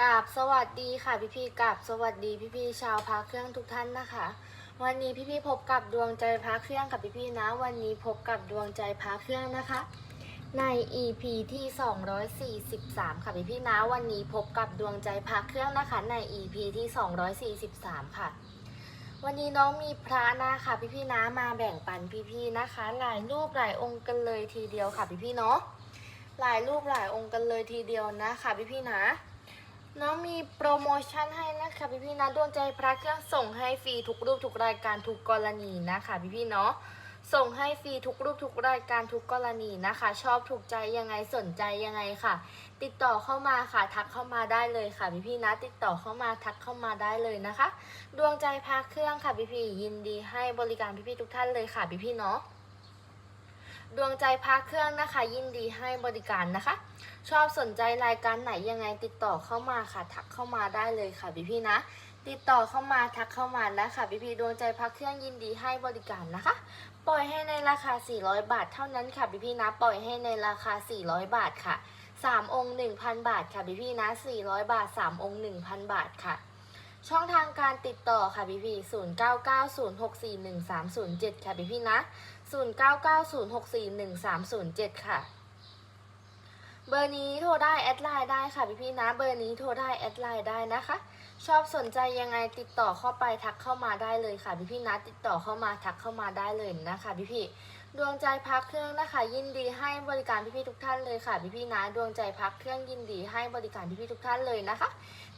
กราบสวัสดีค่ะพี่พี่กราบสวัสดีพี่พี่ชาวพาเครื่องทุกท่านนะคะ วันนี้พี่พี่พบกับดวงใจพาเครื่องกับพี่พี่นะ วันนี้พบกับดวงใจพาเครื่องนะคะ ใน EP ที่ 243 ค่ะพี่พี่นะวันนี้พบกับดวงใจพาเครื่องนะคะ ใน EP ที่ 243 ค่ะ วันนี้น้องมีพระนะคะพี่พี่นะมาแบ่งปันพี่พี่นะคะ หลายรูปหลายองค์กันเลยทีเดียวค่ะพี่พี่เนาะหลายรูปหลายองค์กันเลยทีเดียวนะคะพี่พี่นะ น้องมีโปรโมชั่นให้นะคะพี่พี่ๆนะดวงใจพระเครื่องส่งให้ฟรีทุกรูปทุกรายการทุกกรณีนะคะพี่พี่ๆเนาะส่งให้ฟรีทุกรูปทุกรายการทุกกรณีนะคะ ชอบถูกใจยังไงสนใจยังไงค่ะ ติดต่อเข้ามาค่ะ ทักเข้ามาได้เลยค่ะพี่พี่ๆนะติดต่อเข้ามาทักเข้ามาได้เลยนะคะ ดวงใจพระเครื่องค่ะพี่พี่ๆยินดีให้บริการพี่พี่ๆทุกท่านเลยค่ะพี่พี่ๆเนาะ ดวงใจพระเครื่องนะคะ ยินดีให้บริการนะคะ ชอบสนใจรายการไหนยังไงติดต่อเข้ามาค่ะ ทักเข้ามาได้เลยค่ะพี่พี่นะ ติดต่อเข้ามาทักเข้ามานะคะพี่พี่ดวงใจพักเครื่องยินดีให้บริการนะคะ ปล่อยให้ในราคา 400 บาทเท่านั้นค่ะพี่พี่นะ ปล่อยให้ในราคา 400 บาทค่ะ 3 องค์ 1,000 บาทค่ะพี่พี่นะ 400 บาท 3 องค์ 1,000 บาทค่ะช่องทางการติดต่อค่ะพี่พี่0990641307ค่ะพี่พี่นะ 0990641307 ค่ะ เบอร์นี้โทรได้แอดไลน์ได้ค่ะพี่พี่นะ เบอร์นี้โทรได้แอดไลน์ได้นะคะ ชอบสนใจยังไงติดต่อเข้าไปทักเข้ามาได้เลยค่ะพี่พี่นะติดต่อเข้ามาทักเข้ามาได้เลยนะคะพี่พี่ดวงใจพักเครื่องนะคะ ยินดีให้บริการพี่พี่ๆทุกท่านเลยค่ะพี่พี่ๆนะดวงใจพักเครื่องยินดีให้บริการพี่พี่ๆทุกท่านเลยนะคะ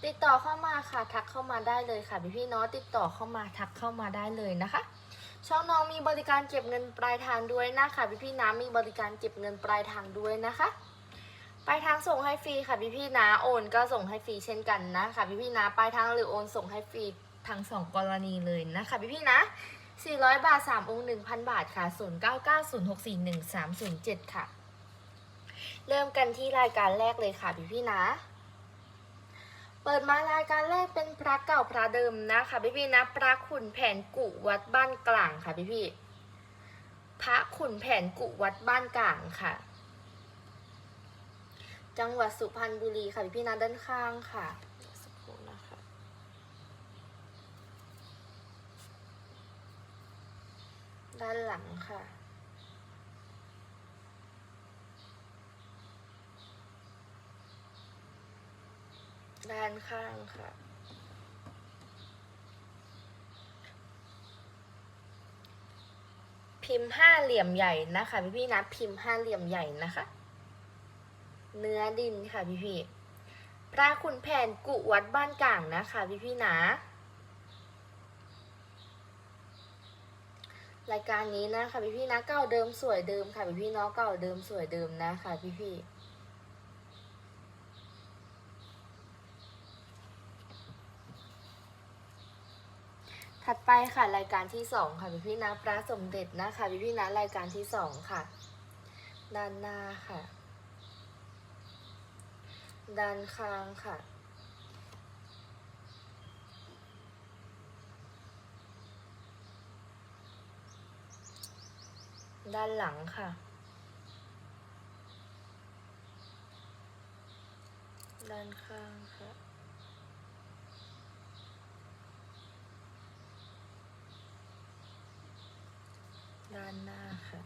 ติดต่อเข้ามาค่ะทักเข้ามาได้เลยค่ะพี่พี่ๆเนาะติดต่อเข้ามาทักเข้ามาได้เลยนะคะ ช่องน้องมีบริการเก็บเงินปลายทางด้วยนะคะพี่พี่ๆนะมีบริการเก็บเงินปลายทางด้วยนะคะปลายทางส่งให้ฟรีค่ะพี่พี่ๆนะโอนก็ส่งให้ฟรีเช่นกันนะคะพี่พี่ๆนะปลายทางหรือโอนส่งให้ฟรีทั้งสองกรณีเลยนะคะพี่พี่นะ 400 บาท 3 องค์ 1,000 บาทค่ะ 0990641307 ค่ะ เริ่มกันที่รายการแรกเลยค่ะพี่พี่นะ เปิดมารายการแรกเป็นพระเก่าพระเดิมนะคะพี่พี่นะ พระขุนแผนกุวัดบ้านกลางค่ะพี่พี่พระขุนแผนกุวัดบ้านกลางค่ะ จังหวัดสุพรรณบุรีค่ะพี่พี่นะด้านข้างค่ะสักครู่นะคะด้านหลังค่ะ ด้านข้างค่ะ พิมพ์ห้าเหลี่ยมใหญ่นะคะพี่พี่นะพิมพ์ห้าเหลี่ยมใหญ่นะคะ เนื้อดินค่ะพี่พี่พระขุนแผนกุวัดบ้านกลางนะคะพี่พี่นะรายการนี้นะคะพี่พี่นะเก่าเดิมสวยเดิมค่ะพี่พี่เนาะเก่าเดิมสวยเดิมนะคะพี่พี่ ถัดไปค่ะรายการที่สองค่ะพี่พี่นะพระสมเด็จนะคะพี่พี่นะรายการที่สองค่ะ ด้านหน้าค่ะ ด้านข้างค่ะด้านหลังค่ะ ด้านข้างค่ะ ด้านหน้าค่ะ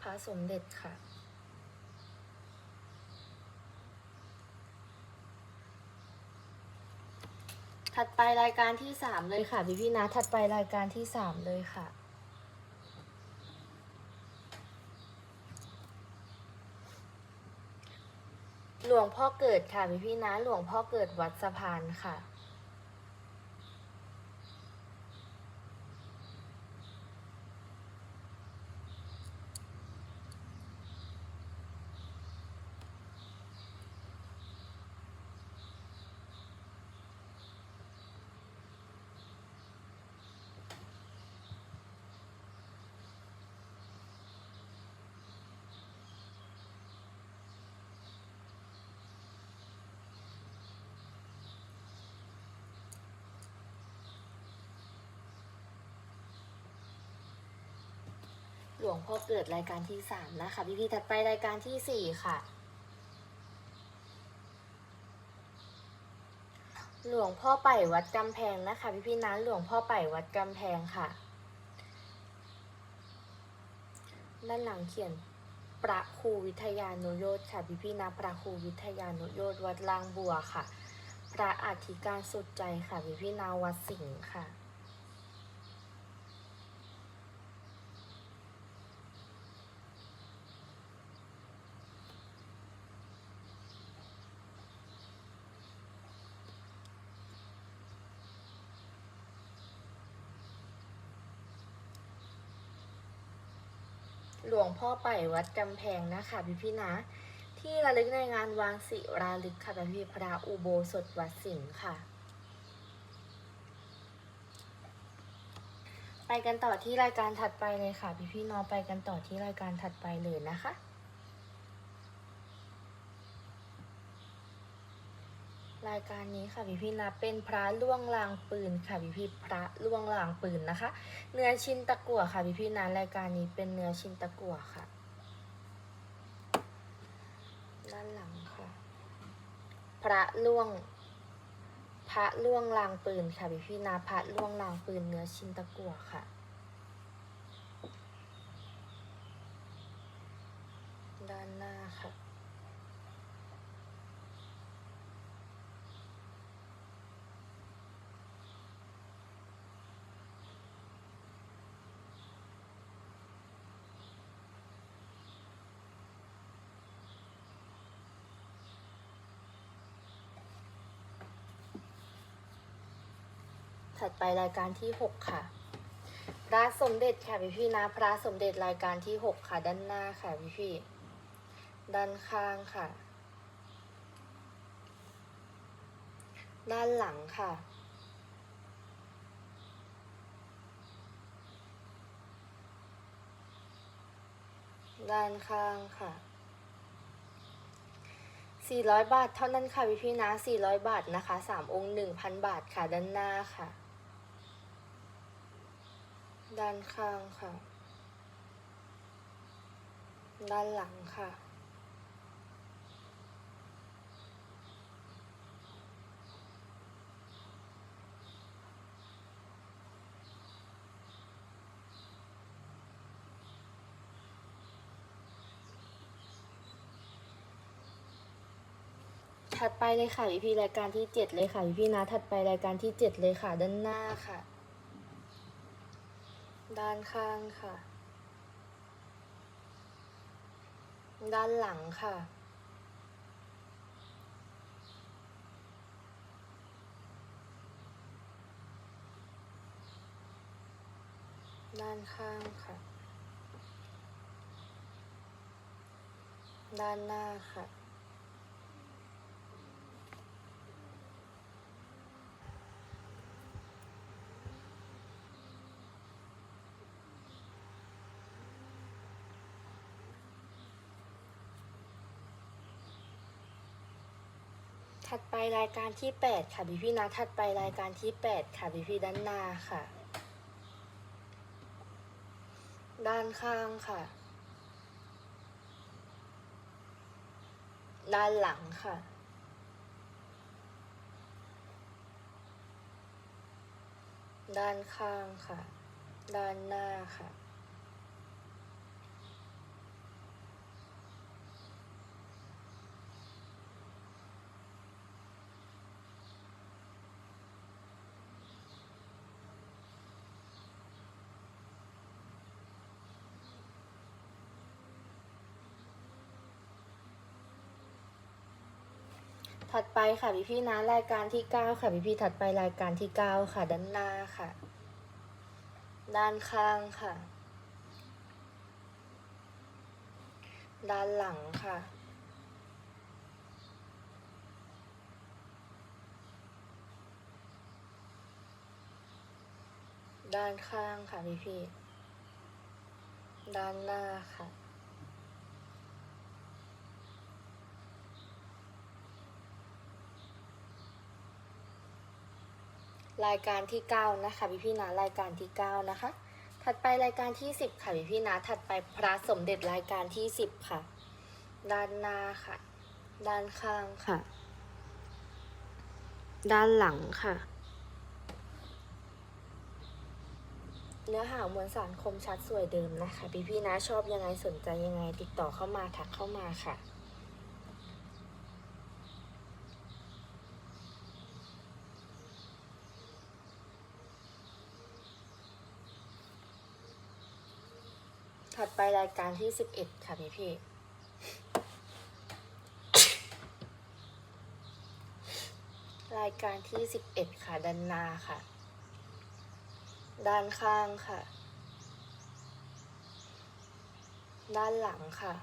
พระสมเด็จค่ะถัดไปรายการที่สามเลยค่ะพี่พี่นะ ถัดไปรายการที่สามเลยค่ะ ลวงพ่อเกิดค่ะพี่พี่นะ หลวงพ่อเกิดวัดสะพานค่ะ วงพ่อเกิดรายการที่สามนะคะพี่พี่ๆถัดไปรายการที่สี่ค่ะ หลวงพ่อไปวัดกำแพงนะคะพี่พี่ๆนหลวงพ่อไปวัดกำแพงค่ะ ด้านหลังเขียนประครูวิทยานุโยธค่ะพี่พี่นะประครูวิทยานุโยธวัดลางบัวค่ะ พระอธิการสุดใจค่ะพี่พี่นาวัดสิงห์ค่ะ หลวงพ่อไปวัดกำแพงนะคะพี่พี่นะ ที่ระลึกในงานวางศิราลึกค่ะพี่พี่พระอุโบสถวัดสิงห์ค่ะ ไปกันต่อที่รายการถัดไปเลยค่ะ พี่พี่น้องไปกันต่อที่รายการถัดไปเลยนะคะ รายการนี้ค่ะพี่พี่นะเป็นพระล่วงลางปืนค่ะพี่พี่พระล่วงลางปืนนะคะ เนื้อชิ้นตะกั่วค่ะพี่พี่นะรายการนี้เป็นเนื้อชิ้นตะกั่วค่ะ ด้านหลังค่ะ พระล่วง พระล่วงลางปืนค่ะพี่พี่นะพระล่วงลางปืนเนื้อชิ้นตะกั่วค่ะ ด้านหน้าค่ะ ถัดไปรายการที่หกค่ะ พระสมเด็จค่ะพี่พี่นะพระสมเด็จรายการที่หกค่ะ ด้านหน้าค่ะพี่พี่ด้านข้างค่ะ ด้านหลังค่ะ ด้านข้างค่ะ400 บาทเท่านั้นค่ะพี่พี่นะ400 บาทนะคะ 3 องค์ 1,000 บาทค่ะด้านหน้าค่ะ ด้านข้างค่ะ ด้านหลังค่ะ ถัดไปเลยค่ะพี่พีรายการที่เจ็ดเลยค่ะพี่พีนะถัดไปรายการที่เจ็ดเลยค่ะด้านหน้าค่ะ ด้านข้างค่ะ ด้านหลังค่ะ ด้านข้างค่ะ ด้านหน้าค่ะ ถัดไปรายการที่แปดค่ะพี่พี่นะถัดไปรายการที่แปดค่ะพี่พี่ด้านหน้าค่ะ ด้านข้างค่ะ ด้านหลังค่ะ ด้านข้างค่ะ ด้านหน้าค่ะ ถัดไปค่ะพี่พี่นะรายการที่เก้าค่ะพี่พี่ถัดไปรายการที่เก้าค่ะ ด้านหน้าค่ะ ด้านข้างค่ะ ด้านหลังค่ะ ด้านข้างค่ะพี่พี่ด้านหน้าค่ะ รายการที่เก้านะคะพี่พี่นะรายการที่เก้านะคะ ถัดไปรายการที่ 10 ค่ะพี่พี่นะถัดไปพระสมเด็จรายการที่ 10 ค่ะ ด้านหน้าค่ะ ด้านข้างค่ะ ด้านหลังค่ะ เนื้อหามวลสารคมชัดสวยเดิมนะคะ พี่พี่นะชอบยังไงสนใจยังไงติดต่อเข้ามาทักเข้ามาค่ะ ถัดไปรายการที่สิบเอ็ดค่ะพี่พี่รายการที่สิบเอ็ดค่ะด้านหน้าค่ะ ด้านข้างค่ะ ด้านหลังค่ะ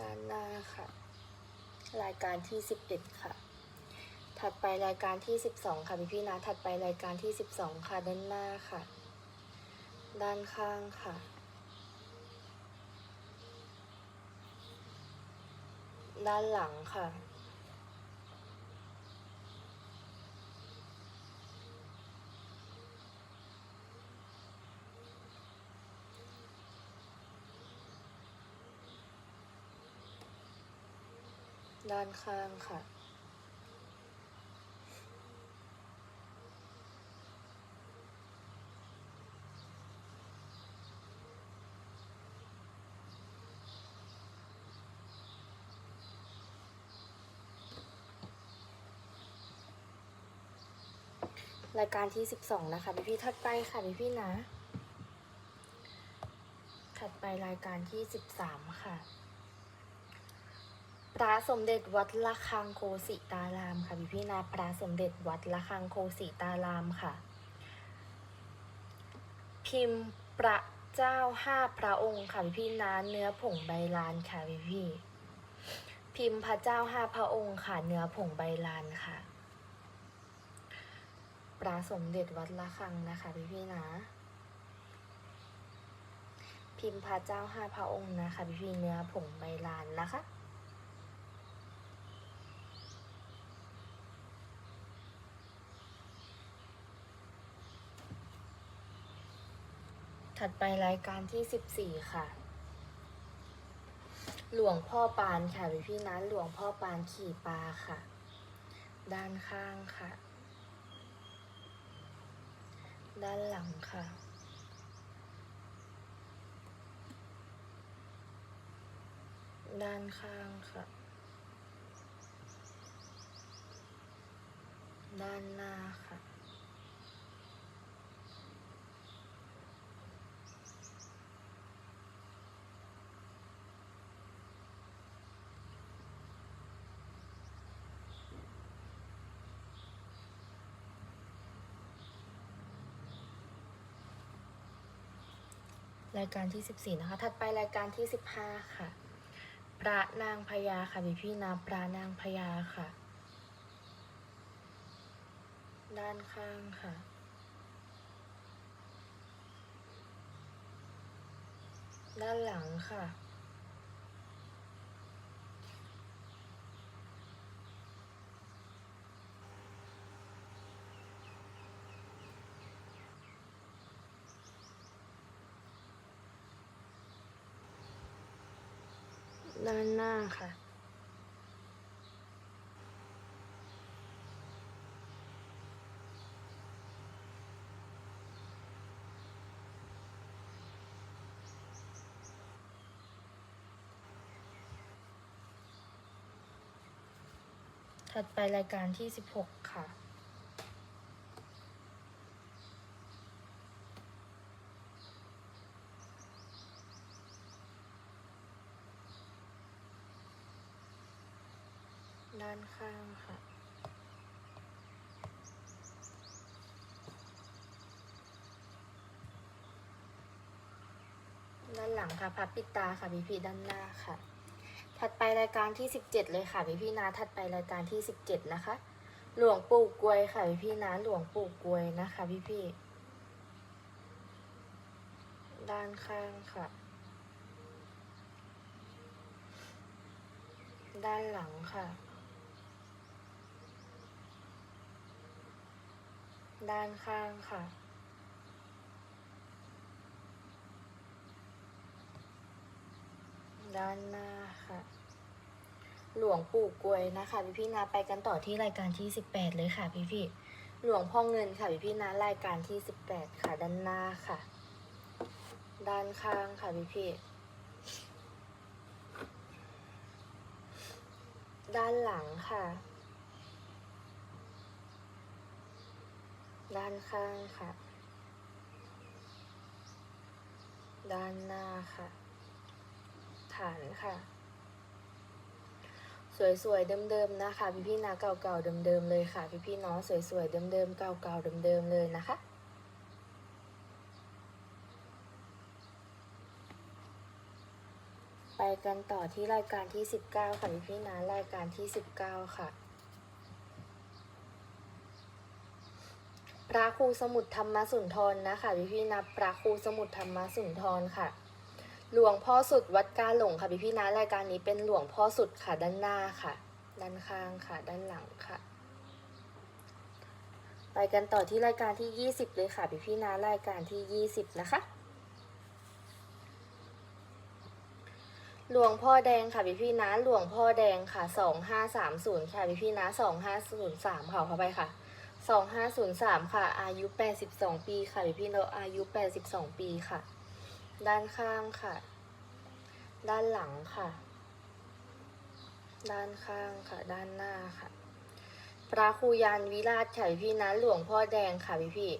ด้านหน้าค่ะ รายการที่สิบเอ็ดค่ะ ถัดไปรายการที่12ค่ะพี่พี่นะ ถัดไปรายการที่สิบสองค่ะด้านหน้าค่ะ ด้านข้างค่ะ ด้านหลังค่ะ ด้านข้างค่ะ รายการที่ 12 นะคะ พี่พี่ถัดไปค่ะพี่พี่นะ ถัดไปรายการที่ 13 ค่ะ พระสมเด็จวัดละคังโคสิตารามค่ะพี่พี่นะพระสมเด็จวัดละคังโคสิตารามค่ะ พิมพ์พระเจ้าห้าพระองค์ค่ะพี่พี่นะเนื้อผงใบลานค่ะพี่พี่พิมพ์พระเจ้าห้าพระองค์ค่ะเนื้อผงใบลานค่ะพระสมเด็จวัดละคังนะคะพี่พี่นะพิมพ์พระเจ้าห้าพระองค์นะคะพี่พี่เนื้อผงใบลานนะคะ ถัดไปรายการที่สิบสี่ค่ะ หลวงพ่อปานค่ะพี่พี่ๆนะหลวงพ่อปานขี่ปลาค่ะ ด้านข้างค่ะ ด้านหลังค่ะ ด้านข้างค่ะ ด้านหน้าค่ะ รายการที่ 14 นะคะ ถัดไปรายการที่ 15 ค่ะ พระนางพญาค่ะพี่พี่นะพระนางพญาค่ะ ด้านข้างค่ะ ด้านหลังค่ะ ด้านหน้าค่ะถัดไปรายการที่ 16 ค่ะ ด้านข้างค่ะ ด้านหลังค่ะพับปิดตาค่ะพี่พี่ด้านหน้าค่ะ ถัดไปรายการที่ 17 เลยค่ะพี่พี่นะถัดไปรายการที่ 17 นะคะ หลวงปู่กวยค่ะพี่พี่นะหลวงปู่กวยนะคะพี่พี่ด้านข้างค่ะ ด้านหลังค่ะ ด้านข้างค่ะ ด้านหน้าค่ะ หลวงปู่กวยนะคะพี่พี่นะไปกันต่อที่รายการที่สิบแปดเลยค่ะพี่พี่หลวงพ่อเงินค่ะพี่พี่นะรายการที่สิบแปดค่ะ ด้านหน้าค่ะ ด้านข้างค่ะพี่พี่ด้านหลังค่ะ ด้านข้างค่ะ ด้านหน้าค่ะ ฐานค่ะ สวยๆเดิมๆนะคะ พี่ๆนะเก่าๆเดิมๆเลยค่ะ พี่ๆน้องสวยๆเดิมๆเก่าๆเดิมๆเลยนะคะไปกันต่อที่รายการที่ 19 ค่ะพี่ๆนะรายการที่ 19 ค่ะ พระครูสมุทรธรรมสุนทรนะคะพี่พี่นะพระครูสมุทรธรรมสุนทรค่ะ หลวงพ่อสุดวัดกาหลงค่ะพี่พี่นะรายการนี้เป็นหลวงพ่อสุดค่ะด้านหน้าค่ะ ด้านข้างค่ะ ด้านหลังค่ะ ไปกันต่อที่รายการที่ 20 เลยค่ะพี่พี่นะรายการที่ 20 นะคะหลวงพ่อแดงค่ะพี่พี่นะหลวงพ่อแดงค่ะ2530ค่ะพี่พี่ๆนะ2503ค่ะเข้าไปค่ะ 2503 ค่ะ อายุ 82 ปีค่ะพี่พี่เราอายุ 82 ปีค่ะ ด้านข้างค่ะ ด้านหลังค่ะ ด้านข้างค่ะ ด้านหน้าค่ะ พระครูยานวิราชค่ะพี่พี่นะหลวงพ่อแดงค่ะพี่พี่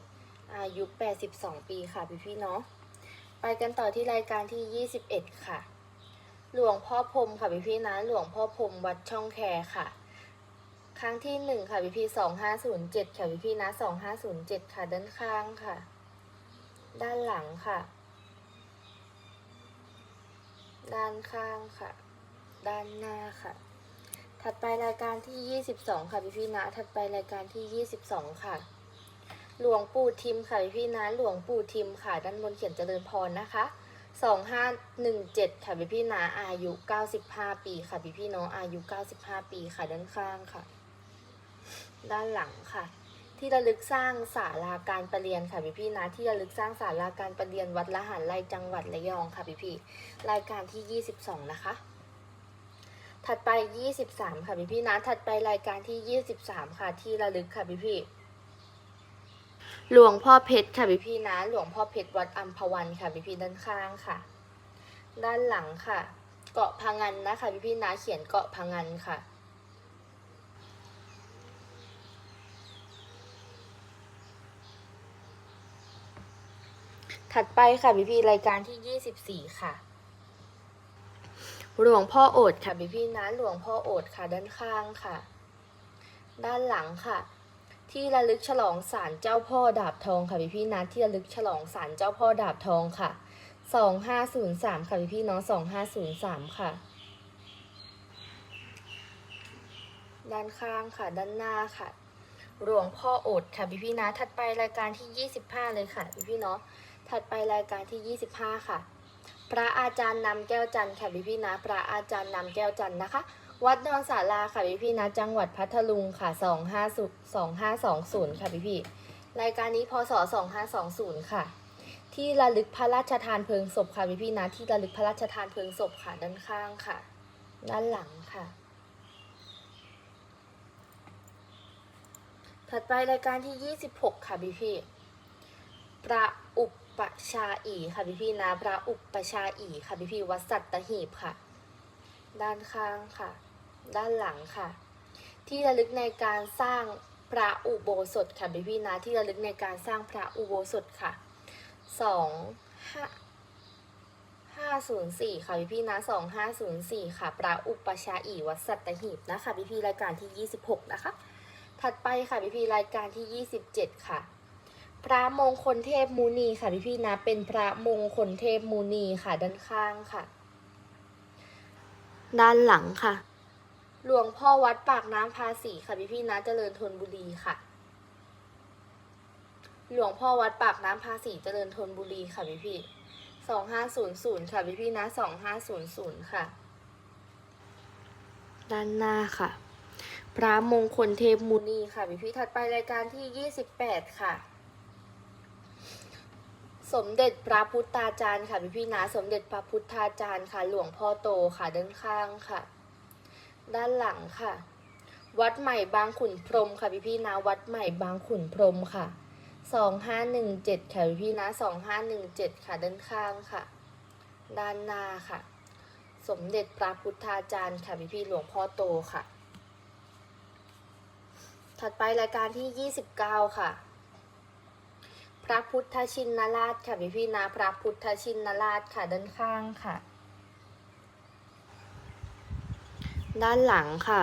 อายุ 82 ปีค่ะพี่พี่เนาะ ไปกันต่อที่รายการที่ 21 ค่ะ หลวงพ่อพรมค่ะพี่พี่นะ หลวงพ่อพรมวัดช่องแคค่ะ ครั้งที่หนึ่งค่ะพี่พีสองห้าศูนย์เจ็ดค่ะพี่พี่นะสองห้าศูนย์เจ็ดค่ะด้านข้างค่ะ ด้านหลังค่ะ ด้านข้างค่ะ ด้านหน้าค่ะ ถัดไปรายการที่ยี่สิบสองค่ะพี่พี่นะ ถัดไปรายการที่ยี่สิบสองค่ะ หลวงปู่ทิมค่ะพี่พี่นะ หลวงปู่ทิมค่ะ ด้านบนเขียนเจริญพรนะคะสองห้าหนึ่งเจ็ดค่ะพี่พี่นะอายุเก้าสิบห้าปีค่ะพี่พี่น้องอายุเก้าสิบห้าปีค่ะด้านข้างค่ะ ด้านหลังค่ะ ที่ระลึกสร้างศาลาการประเรียนค่ะพี่พี่นะ ที่ระลึกสร้างศาลาการประเรียนวัดละหารไรจังหวัดระยองค่ะพี่พี่รายการที่ 22 นะคะ ถัดไป 23 ค่ะพี่พี่นะ ถัดไปรายการที่ 23 ค่ะ ที่ระลึกค่ะพี่พี่หลวงพ่อเพชรค่ะพี่พี่นะ หลวงพ่อเพชรวัดอัมพวันค่ะพี่พี่ด้านข้างค่ะ ด้านหลังค่ะ เกาะพังงันนะคะพี่พี่นะเขียนเกาะพังงันค่ะ ถัดไปค่ะพี่พี่รายการที่24ค่ะ หลวงพ่อโอดค่ะพี่พี่นะหลวงพ่อโอดค่ะด้านข้างค่ะ ด้านหลังค่ะ ที่ระลึกฉลองศาลเจ้าพ่อดาบทองค่ะพี่พี่นะที่ระลึกฉลองศาลเจ้าพ่อดาบทองค่ะ2503ค่ะพี่พี่น้อง2503ค่ะ ด้านข้างค่ะ ด้านหน้าค่ะ หลวงพ่อโอดค่ะพี่พี่นะถัดไปรายการที่25เลยค่ะพี่พี่เนาะ ถัดไปรายการที่ 25 ค่ะ พระอาจารย์นำแก้วจันทร์ค่ะพี่พี่นะ พระอาจารย์นำแก้วจันทร์นะคะ วัดดอนสาราค่ะพี่พี่นะ จังหวัดพัทลุงค่ะ25 2520 ค่ะพี่พี่รายการนี้พศ 2520 ค่ะ ที่ระลึกพระราชทานเพลิงศพค่ะพี่พี่นะ ที่ระลึกพระราชทานเพลิงศพค่ะด้านข้างค่ะ ด้านหลังค่ะถัดไปรายการที่ 26 ค่ะพี่พี่พระ ปชาอีค่ะพี่พี่นะพระอุปชาอีค่ะพี่พี่วัดสัตหีบค่ะ ด้านข้างค่ะ ด้านหลังค่ะ ที่ระลึกในการสร้างพระอุโบสถค่ะพี่พี่นะที่ระลึกในการสร้างพระอุโบสถค่ะสองห้าห้าศูนย์สี่ค่ะพี่พี่นะสองห้าศูนย์สี่ค่ะพระอุปชาอีวัดสัตหีบนะคะพี่พี่รายการที่ยี่สิบหกนะคะถัดไปค่ะพี่พี่รายการที่27ค่ะ พระมงคลเทพมูนีค่ะพี่พี่ๆนะ เป็นพระมงคลเทพมูนีค่ะด้านข้างค่ะ ด้านหลังค่ะ หลวงพ่อวัดปากน้ำภาษีค่ะพี่พี่ๆนะเจริญธนบุรีค่ะ หลวงพ่อวัดปากน้ำภาษีเจริญธนบุรีค่ะพี่พี่สองห้าศูนย์ศูนย์ค่ะพี่พี่ๆนะสองห้าศูนย์ศูนย์ค่ะ ด้านหน้าค่ะ พระมงคลเทพมุนีค่ะพี่พี่ๆถัดไปรายการที่ยี่สิบแปดค่ะ สมเด็จพระพุทธาจารย์ค่ะพี่พี่นะสมเด็จพระพุทธาจารย์ค่ะ หลวงพ่อโตค่ะด้านข้างค่ะ ด้านหลังค่ะ วัดใหม่บางขุนพรหมค่ะพี่พี่นะวัดใหม่บางขุนพรหมค่ะสองห้าหนึ่งเจ็ดค่ะพี่พี่นะสองห้าหนึ่งเจ็ดค่ะด้านข้างค่ะ ด้านหน้าค่ะ สมเด็จพระพุทธาจารย์ค่ะพี่พี่หลวงพ่อโตค่ะ ถัดไปรายการที่29ค่ะ พระพุทธชินราชค่ะพี่พี่นะพระพุทธชินราชค่ะด้านข้างค่ะ ด้านหลังค่ะ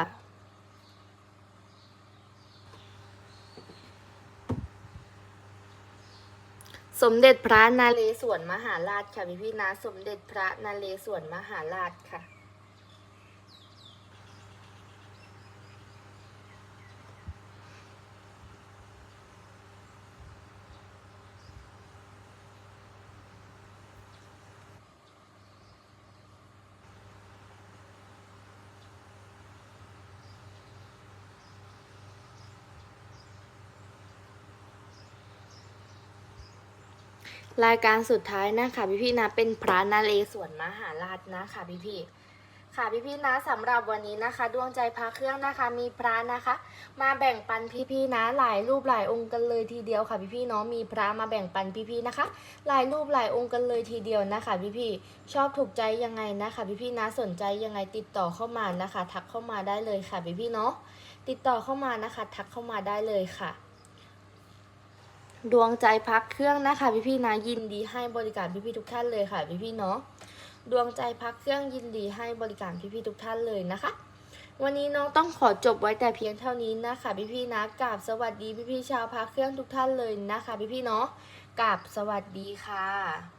สมเด็จพระนาเรศวรมหาราชค่ะพี่พี่นะสมเด็จพระนาเรศวรมหาราชค่ะ รายการสุดท้ายนะคะพี่พี่นะเป็นพระนาเรศวรมหาราชนะคะพี่พี่ค่ะพี่พี่นะสำหรับวันนี้นะคะ ดวงใจพระเครื่องนะคะ มีพระนะคะ มาแบ่งปันพี่พี่นะ หลายรูปหลายองค์กันเลยทีเดียวค่ะพี่พี่เนาะมีพระมาแบ่งปันพี่พี่นะคะ หลายรูปหลายองค์กันเลยทีเดียวนะคะพี่พี่ชอบถูกใจยังไงนะคะ พี่พี่นะสนใจยังไงติดต่อเข้ามานะคะ ทักเข้ามาได้เลยค่ะพี่พี่เนาะติดต่อเข้ามานะคะ ทักเข้ามาได้เลยค่ะ ดวงใจพักเครื่องนะคะพี่พี่นะยินดีให้บริการพี่พี่ทุกท่านเลยค่ะพี่พี่เนาะดวงใจพักเครื่องยินดีให้บริการพี่พี่ทุกท่านเลยนะคะ วันนี้น้องต้องขอจบไว้แต่เพียงเท่านี้นะคะพี่พี่นะกราบสวัสดีพี่พี่ชาวพักเครื่องทุกท่านเลยนะคะพี่พี่เนาะกราบสวัสดีค่ะ